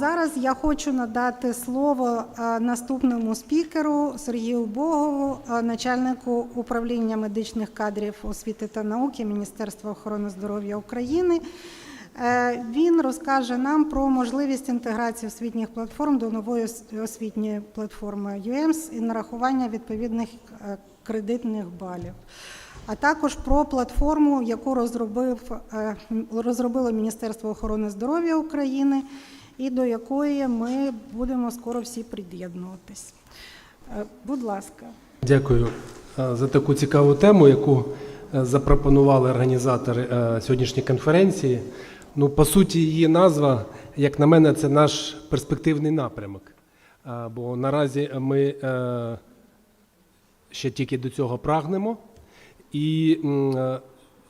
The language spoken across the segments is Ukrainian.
Зараз я хочу надати слово е, наступному спікеру Сергію Богову, е, начальнику управління медичних кадрів освіти та науки Міністерства охорони здоров'я України. Е, Він розкаже нам про можливість інтеграції освітніх платформ до нової освітньої платформи UEMS і нарахування відповідних кредитних балів, а також про платформу, яку розробив, розробило Міністерство охорони здоров'я України і до якої ми будемо скоро всі приєднуватись. Е, Будь ласка. Дякую е, за таку цікаву тему, яку е, запропонували організатори сьогоднішньої конференції. Ну, по суті, її назва, як на мене, це наш перспективний напрямок. Бо наразі ми ще тільки до цього прагнемо. І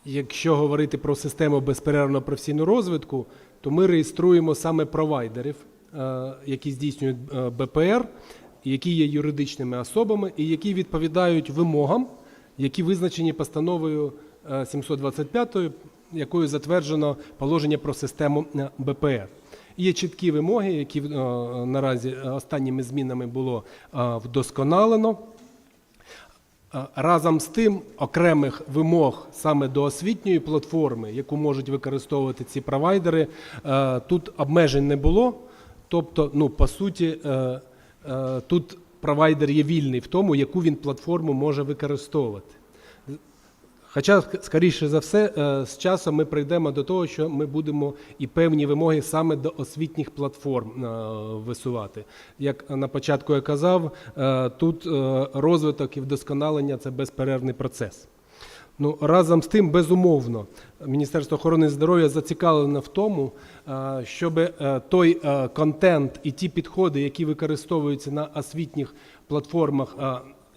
якщо говорити про систему безперервного професійного розвитку, то ми реєструємо саме провайдерів, е, які здійснюють е, БПР, які є юридичними особами і які відповідають вимогам, які визначені постановою е, 725, якою затверджено положення про систему е, БПР. Є чіткі вимоги, які е, наразі е, останніми змінами було е, вдосконалено. Е, Разом з тим, окремих вимог саме до освітньої платформи, яку можуть використовувати ці провайдери, е, тут обмежень не було. Тобто, ну по суті, е, тут провайдер є вільний в тому, яку він платформу може використовувати. Хоча, скоріше за все, е, з часом ми прийдемо до того, що ми будемо і певні вимоги саме до освітніх платформ е, висувати. Як на початку я казав, е, тут розвиток і вдосконалення це безперервний процес. Ну, разом з тим, безумовно, Міністерство охорони здоров'я зацікавлене в тому, щоб той контент і ті підходи, які використовуються на освітніх платформах,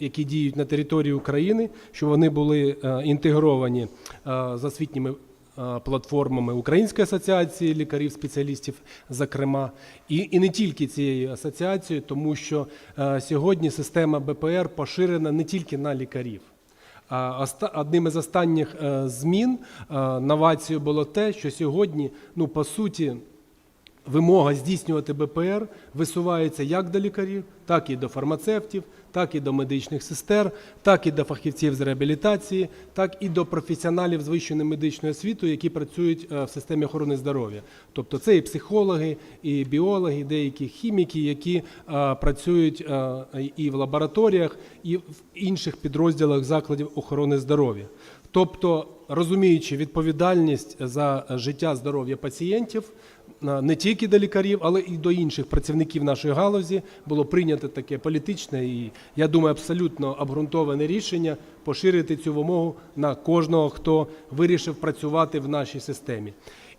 які діють на території України, щоб вони були е, інтегровані е, з освітніми е, платформами Української асоціації лікарів-спеціалістів, зокрема, і, і не тільки цією асоціацією, тому що сьогодні система БПР поширена не тільки на лікарів. Одним із останніх змін новацією було те, що сьогодні, ну по суті, вимога здійснювати БПР висувається як до лікарів, так і до фармацевтів, так і до медичних сестер, так і до фахівців з реабілітації, так і до професіоналів з вищою медичною освітою, які працюють е, в системі охорони здоров'я. Тобто це і психологи, і біологи, і деякі хіміки, які е, працюють е, і в лабораторіях, і в інших підрозділах закладів охорони здоров'я. Тобто, розуміючи відповідальність за життя здоров'я пацієнтів, не тільки до лікарів, але і до інших працівників нашої галузі було прийнято таке політичне і, я думаю, абсолютно обґрунтоване рішення поширити цю вимогу на кожного, хто вирішив працювати в нашій системі.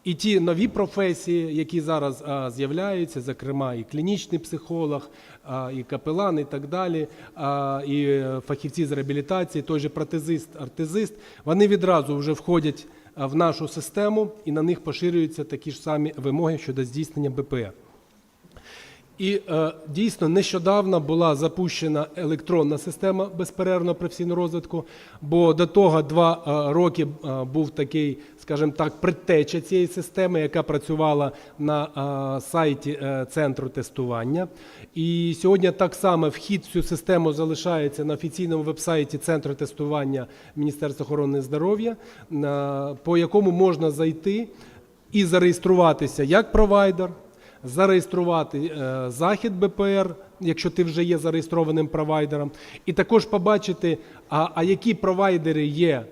І ті нові професії, які зараз а, з'являються, зокрема і клінічний психолог, а, і капелан, і так далі, а, і е, фахівці з реабілітації, той же протезист, артезист, вони відразу вже входять в нашу систему і на них поширюються такі ж самі вимоги щодо здійснення БПР. І е, дійсно нещодавно була запущена електронна система безперервного професійного розвитку, бо до того два е, роки е, був такий, скажімо так, предтеча цієї системи, яка працювала на е, сайті е, центру тестування. І сьогодні так само вхід в цю систему залишається на офіційному вебсайті центру тестування Міністерства охорони здоров'я, на- по якому можна зайти і зареєструватися як провайдер зареєструвати е, захід БПР, якщо ти вже є зареєстрованим провайдером, і також побачити, а, а які провайдери є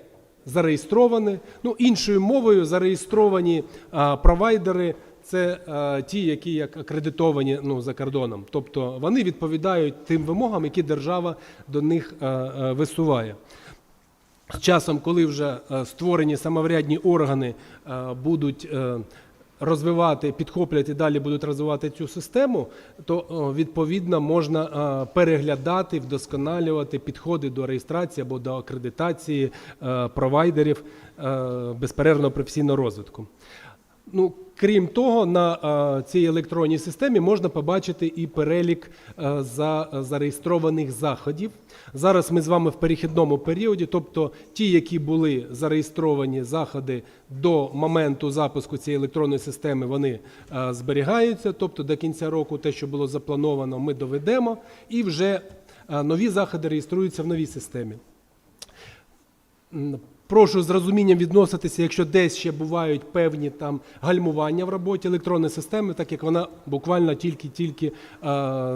зареєстровані. Ну, іншою мовою, зареєстровані а, провайдери. Це е, ті, які як акредитовані ну, за кордоном, тобто вони відповідають тим вимогам, які держава до них е, е, висуває. З часом, коли вже е, створені самоврядні органи е, будуть розвивати, підхоплять і далі будуть розвивати цю систему, то відповідно можна переглядати, вдосконалювати підходи до реєстрації або до акредитації е, провайдерів е, безперервного професійного розвитку. Ну, Крім того, на цій електронній системі можна побачити і перелік е, за зареєстрованих заходів. Зараз ми з вами в перехідному періоді, тобто ті, які були зареєстровані заходи до моменту запуску цієї електронної системи, вони е, зберігаються. Тобто до кінця року те, що було заплановано, ми доведемо, і вже е, нові заходи реєструються в новій системі. Прошу з розумінням відноситися, якщо десь ще бувають певні там гальмування в роботі електронної системи, так як вона буквально тільки-тільки е,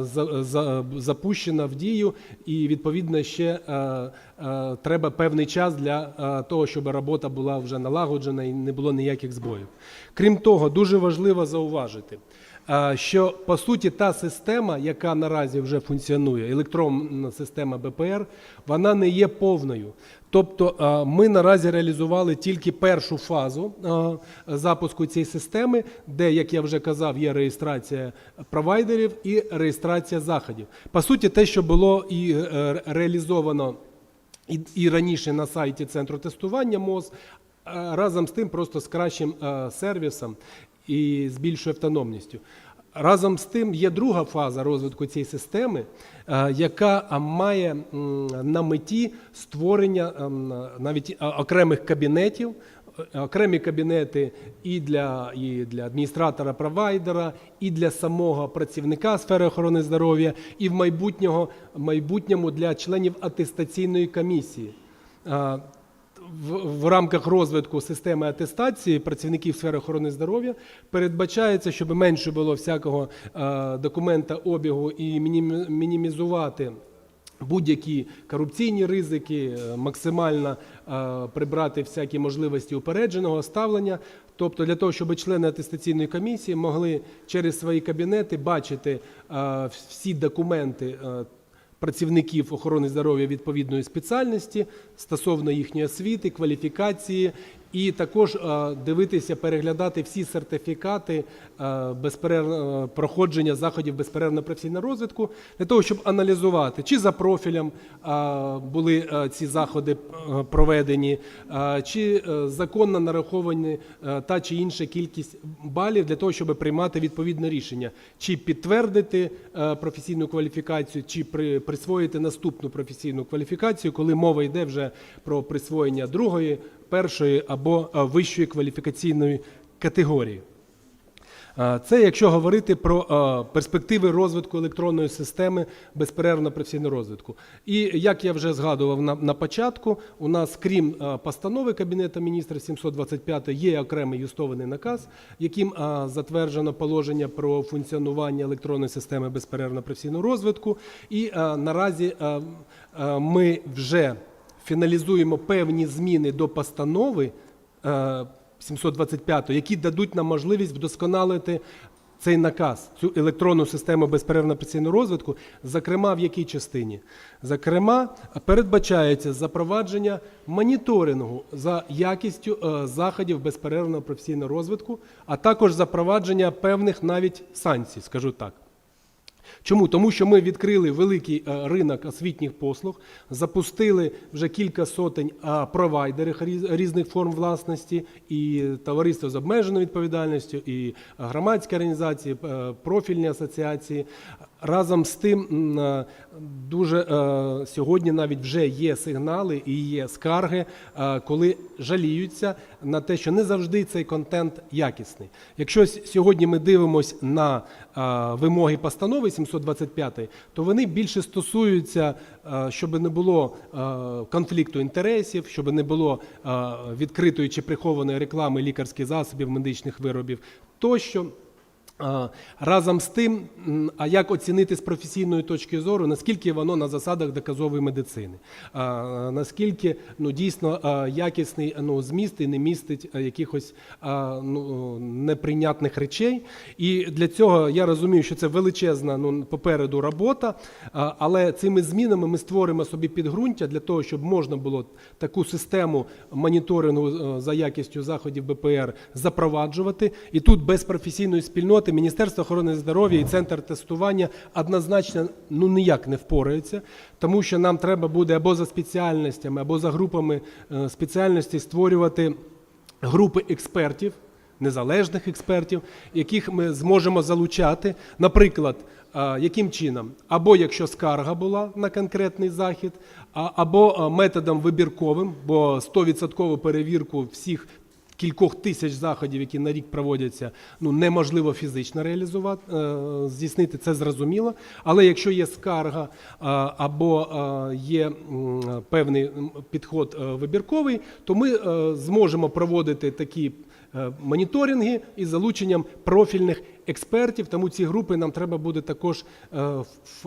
за, за, запущена в дію, і відповідно ще е, е, треба певний час для е, того, щоб робота була вже налагоджена і не було ніяких збоїв. Крім того, дуже важливо зауважити. Що по суті та система, яка наразі вже функціонує, електронна система БПР, вона не є повною. Тобто ми наразі реалізували тільки першу фазу запуску цієї системи, де, як я вже казав, є реєстрація провайдерів і реєстрація заходів. По суті, те, що було і е, реалізовано і, раніше на сайті центру тестування МОЗ, разом з тим просто з кращим сервісом і з більшою автономністю. Разом з тим є друга фаза розвитку цієї системи, е, яка має на меті створення ем, навіть окремих кабінетів, е, окремі кабінети і для, і для адміністратора провайдера, і для самого працівника сфери охорони здоров'я, і в майбутнього, майбутньому для членів атестаційної комісії. В, в рамках розвитку системи атестації працівників сфери охорони здоров'я передбачається, щоб менше було всякого е, документа обігу і мінімі- мінімізувати будь-які корупційні ризики, е, максимально е, прибрати всякі можливості упередженого ставлення. Тобто для того, щоб члени атестаційної комісії могли через свої кабінети бачити е, всі документи е, працівників охорони здоров'я відповідної спеціальності стосовно їхньої освіти, кваліфікації, і також е, дивитися, переглядати всі сертифікати е, безперерв- е, проходження заходів безперервного професійного розвитку для того, щоб аналізувати, чи за профілем були ці заходи проведені, чи законно нараховані та чи інша кількість балів для того, щоб приймати відповідне рішення, чи підтвердити професійну кваліфікацію, чи при, присвоїти наступну професійну кваліфікацію, коли мова йде вже про присвоєння другої, першої або е, вищої кваліфікаційної категорії. Е, Це якщо говорити про е, перспективи розвитку електронної системи безперервного професійного розвитку. І як я вже згадував на, на початку, у нас, крім постанови Кабінету міністрів 725, є окремий юстований наказ, яким затверджено положення про функціонування електронної системи безперервного професійного розвитку. І наразі ми вже фіналізуємо певні зміни до постанови. е, 725, які дадуть нам можливість вдосконалити цей наказ, цю електронну систему безперервного працівного розвитку, зокрема в якій частині? Зокрема, передбачається запровадження моніторингу за якістю е, заходів безперервного професійного розвитку, а також запровадження певних навіть санкцій, скажу так. Чому? Тому що ми відкрили великий е, ринок освітніх послуг, запустили вже кілька сотень провайдерів різних форм власності, і товариство з обмеженою відповідальністю, і громадські організації, е, профільні асоціації. Разом з тим, е, дуже е, сьогодні навіть вже є сигнали і є скарги, е, коли жаліються на те, що не завжди цей контент якісний. Якщо сьогодні ми дивимося на вимоги постанови 725, то вони більше стосуються, щоб не було конфлікту інтересів, щоб не було відкритої чи прихованої реклами лікарських засобів, медичних виробів тощо. Разом з тим, а як оцінити з професійної точки зору, наскільки воно на засадах доказової медицини, наскільки ну, дійсно якісний ну, зміст і не містить якихось ну, неприйнятних речей. І для цього я розумію, що це величезна ну, попереду робота, але цими змінами ми створимо собі підґрунтя для того, щоб можна було таку систему моніторингу е, за якістю заходів БПР запроваджувати. І тут без професійної спільноти Міністерство охорони здоров'я і центр тестування однозначно ну ніяк не впораються, тому що нам треба буде або за спеціальностями, або за групами е, спеціальностей створювати групи експертів. незалежних експертів, яких ми зможемо залучати, наприклад, яким чином? Або якщо скарга була на конкретний захід, або методом вибірковим, бо 100% перевірку всіх кількох тисяч заходів, які на рік проводяться, ну неможливо фізично реалізувати, е, здійснити це зрозуміло. Але якщо є скарга е, або е, є певний підход вибірковий, то ми зможемо проводити такі моніторинги із залученням профільних експертів. Тому ці групи нам треба буде також е,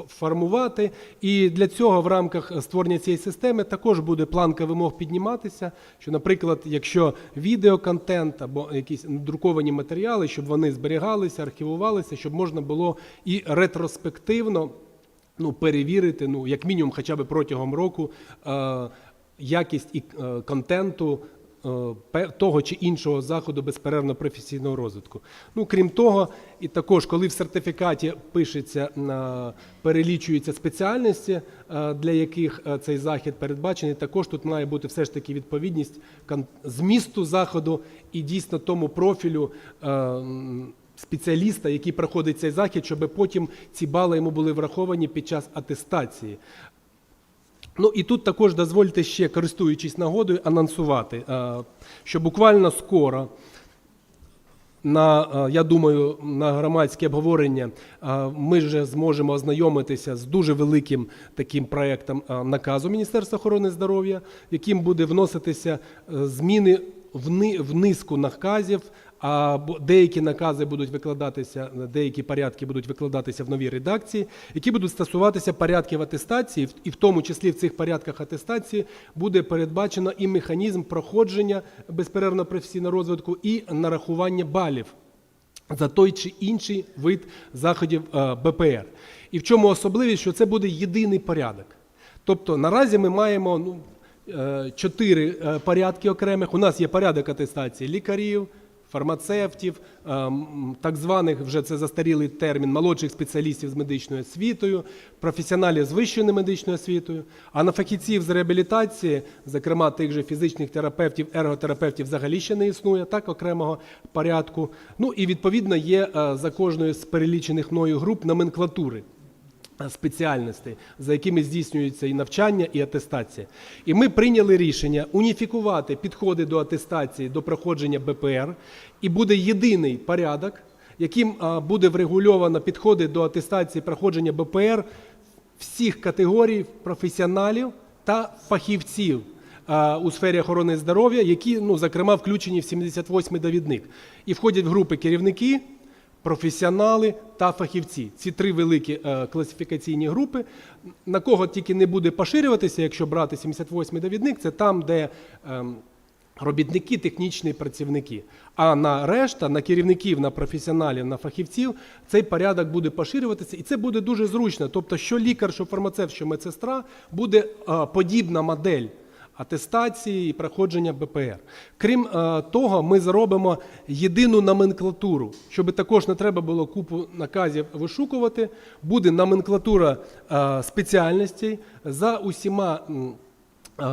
формувати. І для цього в рамках створення цієї системи також буде планка вимог підніматися. Що, наприклад, якщо відеоконтент або якісь друковані матеріали, щоб вони зберігалися, архівувалися, щоб можна було і ретроспективно ну, перевірити, ну, як мінімум, хоча б протягом року, е, якість і е, контенту е, того чи іншого заходу безперервно професійного розвитку. Ну, крім того, і також, коли в сертифікаті пишеться, е, перелічуються спеціальності, е, для яких е, цей захід передбачений, також тут має бути все ж таки відповідність змісту заходу і дійсно тому профілю. е, спеціаліста, який проходить цей захід, щоб потім ці бали йому були враховані під час атестації. Ну і тут також дозвольте ще, користуючись нагодою, анонсувати, е, що буквально скоро. На е, я думаю, на громадське обговорення е, ми вже зможемо ознайомитися з дуже великим таким проектом е, наказу Міністерства охорони здоров'я, яким буде вноситися зміни в низку наказів. А деякі накази будуть викладатися, деякі порядки будуть викладатися в новій редакції, які будуть стосуватися порядків атестації, і в тому числі в цих порядках атестації буде передбачено і механізм проходження безперервно професійного розвитку, і нарахування балів за той чи інший вид заходів е, БПР. І в чому особливість, що це буде єдиний порядок. Тобто наразі ми маємо ну, е, чотири е, порядки окремих. У нас є порядок атестації лікарів, фармацевтів, е, так званих вже це застарілий термін молодших спеціалістів з медичною освітою, професіоналів з вищою медичною освітою, а на фахівців з реабілітації, зокрема тих же фізичних терапевтів, ерготерапевтів, взагалі ще не існує так окремого порядку. Ну і відповідно є е, за кожною з перелічених мною груп номенклатури спеціальностей, за якими здійснюється і навчання, і атестація. І ми прийняли рішення уніфікувати підходи до атестації, до проходження БПР, і буде єдиний порядок, яким буде врегульовано підходи до атестації проходження БПР всіх категорій професіоналів та фахівців у сфері охорони здоров'я, які, ну, зокрема, включені в 78-й довідник. І входять в групи керівники, професіонали та фахівці. Ці три великі е, класифікаційні групи. На кого тільки не буде поширюватися, якщо брати 78-й довідник, це там, де ем, робітники, технічні працівники. А на решта, на керівників, на професіоналів, на фахівців, цей порядок буде поширюватися, і це буде дуже зручно. Тобто, що лікар, що фармацевт, що медсестра, буде е, подібна модель атестації і проходження БПР. Крім е, того, ми зробимо єдину номенклатуру, щоб також не треба було купу наказів вишукувати. Буде номенклатура е, спеціальностей за усіма е,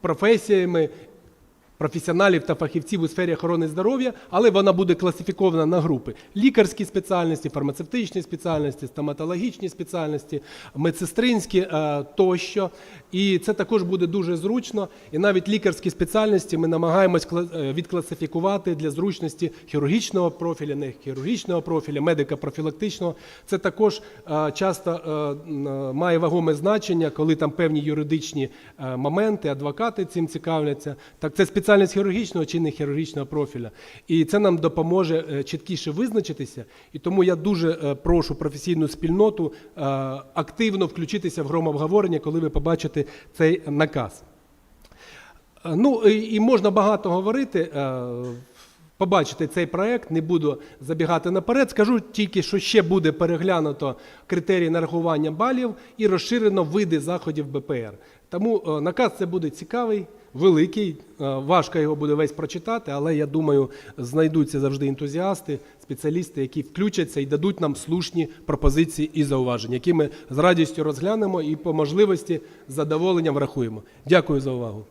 професіями. Професіоналів та фахівців у сфері охорони здоров'я, але вона буде класифікована на групи: лікарські спеціальності, фармацевтичні спеціальності, стоматологічні спеціальності, медсестринські тощо. І це також буде дуже зручно. І навіть лікарські спеціальності ми намагаємось е, відкласифікувати для зручності хірургічного профіля, не хірургічного профіля, медико-профілактичного. Це також е, часто е, має вагоме значення, коли там певні юридичні моменти, адвокати цим цікавляться. Так це спеціальність хірургічного чи не хірургічного профіля. І це нам допоможе чіткіше визначитися. І тому я дуже прошу професійну спільноту активно включитися в громообговорення, коли ви побачите цей наказ. Е, Ну і можна багато говорити. побачити Побачите цей проект, не буду забігати наперед. Скажу тільки, що ще буде переглянуто критерії нарахування балів і розширено види заходів БПР. Тому е, наказ це буде цікавий, великий. е, Важко його буде весь прочитати, але я думаю, знайдуться завжди ентузіасти, спеціалісти, які включаться і дадуть нам слушні пропозиції і зауваження, які ми з радістю розглянемо і по можливості з задоволенням врахуємо. Дякую за увагу.